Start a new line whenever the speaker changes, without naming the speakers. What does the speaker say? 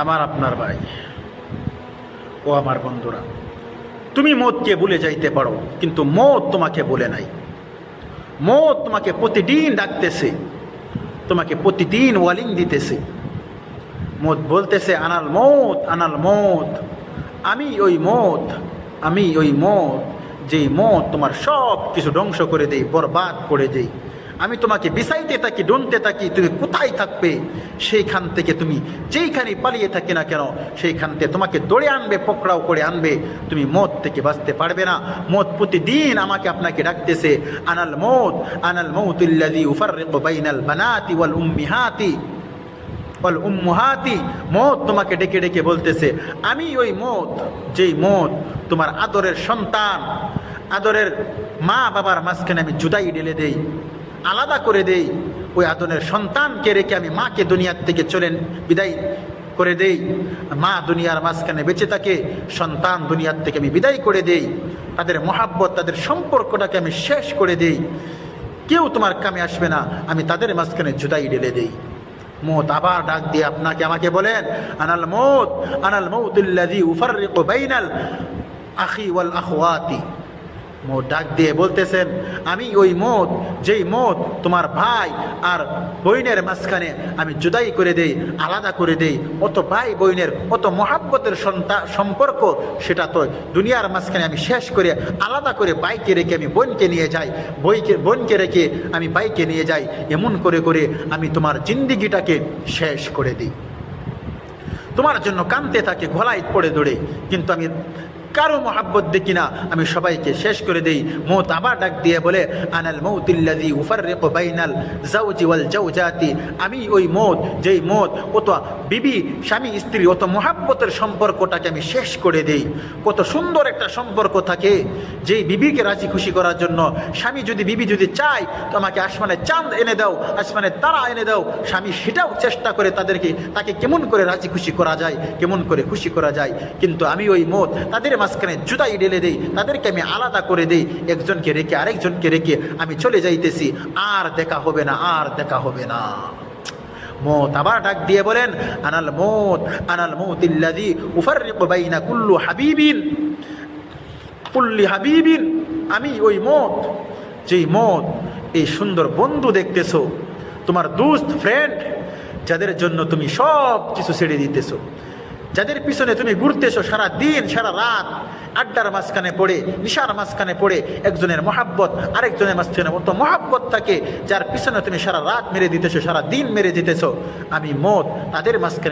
আমার আপনার ভাই। ও আমার বন্ধুরা, তুমি মদকে ভুলে যাইতে পারো, কিন্তু মদ তোমাকে বলে নাই। মদ তোমাকে প্রতিদিন ডাকতেছে, তোমাকে প্রতিদিন ওয়ালিং দিতেছে। মদ বলতেছে, আনাল মত আনাল মত আমি ওই মত আমি ওই মত যেই মত তোমার সব কিছু ধ্বংস করে দেই, বরবাদ করে দেই। আমি তোমাকে বিছাইতে থাকি, ডনতে থাকি, তুমি কোথায় থাকবে? সেইখান থেকে তুমি যেইখানে পালিয়ে থাকি না কেন, সেইখান থেকে তোমাকে দৌড়ে আনবে, পকড়াও করে আনবে। তুমি মদ থেকে বাঁচতে পারবে না। মদ প্রতিদিন আমাকে আপনাকে ডাকতেছে, আনাল মত আনাল মৌতুল্লাদি উফারিক বাইনাল বানাতি ওয়াল উম্মিহাতি বল উম্মুহাতি। মত তোমাকে ডেকে ডেকে বলতেছে, আমি ওই মত যেই মত তোমার আদরের সন্তান, আদরের মা বাবার মাঝখানে আমি জুদাই ঢেলে দেই। আলাদা করে দেই। ওই আদনের সন্তানকে রেখে আমি মাকে দুনিয়ার থেকে চলেন বিদায় করে দেই। মা দুনিয়ার মাঝখানে বেঁচে থাকে, সন্তান দুনিয়ার থেকে আমি বিদায় করে দেই। তাদের মহাব্বত, তাদের সম্পর্কটাকে আমি শেষ করে দেই। কেউ তোমার কামে আসবে না, আমি তাদের মাঝখানে জুদাই ঢেলে দেই। মত আবার ডাক দিয়ে আপনাকে আমাকে বলেন, আনাল মত, আনাল মৌতুল্লাদি উফারিক বাইনাল আখি ওয়াল আখওয়াতি। মত ডাক দিয়ে বলতেছেন, আমি ওই মত যেই মত তোমার ভাই আর বইনের মাঝখানে আমি জুদাই করে দেই, আলাদা করে দেই, অত ভাই বইনের অত মহাব্বতের সন্তা, সম্পর্ক, সেটা তো দুনিয়ার মাঝখানে আমি শেষ করে আলাদা করে বাইকে রেখে আমি বোনকে নিয়ে যাই, বইকে, বোনকে রেখে আমি বাইকে নিয়ে যাই, এমন করে করে আমি তোমার জিন্দিগিটাকে শেষ করে দিই। তোমার জন্য কানতে থাকে ঘোলায় পড়ে দৌড়ে কিন্তু আমি কারও মহাব্বত দেখি না। আমি সবাইকে শেষ করে দেই। মৌত আবার ডাক দিয়ে বলে, আনাল মৌতিল্লাদি উফারিক বাইনাল জাউজি ওয়াল জাউজাতি আমি ওই মত, যেই মত অত বিবি, স্বামী, স্ত্রী অত মহাব্বতের সম্পর্কটাকে আমি শেষ করে দেই। কত সুন্দর একটা সম্পর্ক থাকে, যেই বিবিকে রাজি খুশি করার জন্য। স্বামী যদি বিবি যদি চায়, তো আমাকে আসমানে চাঁদ এনে দাও, আসমানে তারা এনে দাও। স্বামী সেটাও চেষ্টা করে তাদেরকে, তাকে কেমন করে রাজি খুশি করা যায়, কেমন করে খুশি করা যায়। কিন্তু আমি ওই মত, তাদের মাঝখানে জুতাই ঢেলে দেই, তাদেরকে আমি আলাদা করে দেই, একজনকে রেখে আরেকজনকে রেখে আমি চলে যাইতেছি। আর দেখা হবে না, আর দেখা হবে না। মত আবার ডাক দিয়ে বলেন, আনাল মত, আনাল মৌতিল্লাদি উফারিক বাইনা কুল্লু হাবিবিন, কুল্লি হাবিবিন। আমি ওই মত, যেই মত, এই সুন্দর বন্ধু দেখতেছো, তোমার দুস্ত ফ্রেন্ড যাদের জন্য তুমি সব কিছু ছেড়ে দিতেছো। যাদের পিছনে তুমি ঘুরতেছো সারা দিন, সারা রাত, আড্ডার মাঝখানে পড়ে, নিশার মাঝখানে পড়ে, একজনের মহাব্বত, আরেকজনের মাঝখানে মতো মহাব্বত থাকে, যার পিছনে তুমি সারা রাত মেরে দিতেছো, সারা দিন মেরে দিতেছো। আমি মত তাদের মাঝখানে